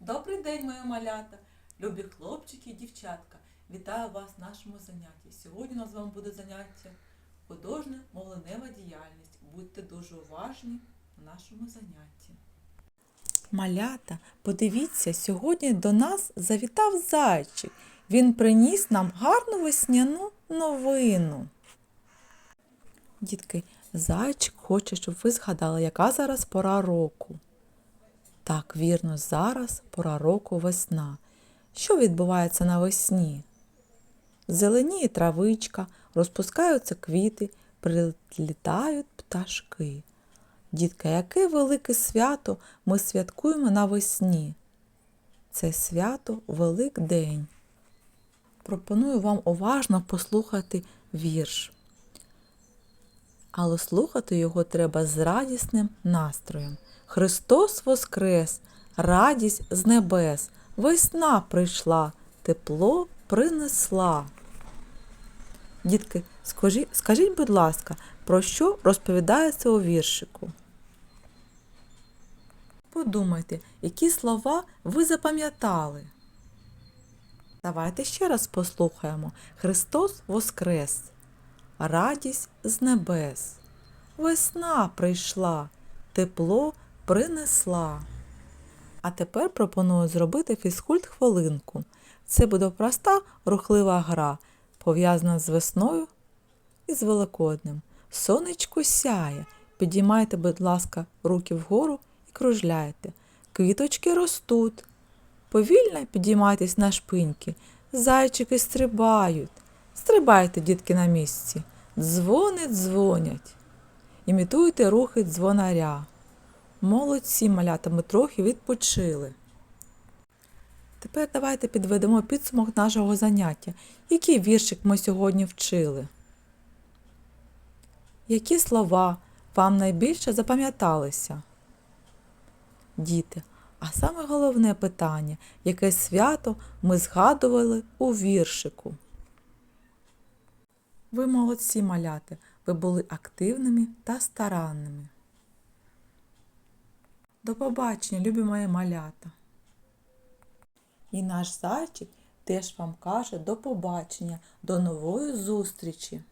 Добрий день, мої малята, любі хлопчики і дівчатка. Вітаю вас в нашому занятті. Сьогодні у нас з вами буде заняття художня мовленева діяльність. Будьте дуже уважні на нашому занятті. Малята, подивіться, сьогодні до нас завітав зайчик. Він приніс нам гарну весняну новину. Дітки, зайчик хоче, щоб ви згадали, яка зараз пора року. Так, вірно, зараз пора року весна. Що відбувається навесні? Зеленіє травичка, розпускаються квіти, прилітають пташки. Дітка, яке велике свято ми святкуємо навесні? Це свято Великдень. Пропоную вам уважно послухати вірш. Але слухати його треба з радісним настроєм. Христос воскрес, радість з небес, весна прийшла, тепло принесла. Дітки, скажіть, скажіть, будь ласка, про що розповідається у віршику? Подумайте, які слова ви запам'ятали. Давайте ще раз послухаємо. Христос воскрес, радість з небес. Весна прийшла, тепло принесла. А тепер пропоную зробити фізкульт хвилинку. Це буде проста рухлива гра, пов'язана з весною і з Великоднем. Сонечко сяє. Підіймайте, будь ласка, руки вгору і кружляйте. Квіточки ростуть. Повільно підіймайтесь на шпиньки. Зайчики стрибають. Стрибайте, дітки, на місці. Дзвони дзвонять. Імітуйте рухи дзвонаря. Молодці, малята, ми трохи відпочили. Тепер давайте підведемо підсумок нашого заняття. Який віршик ми сьогодні вчили? Які слова вам найбільше запам'яталися? Діти, а саме головне питання, яке свято ми згадували у віршику? Ви молодці маляти, ви були активними та старанними. До побачення, любі мої малята. І наш зайчик теж вам каже до побачення, до нової зустрічі.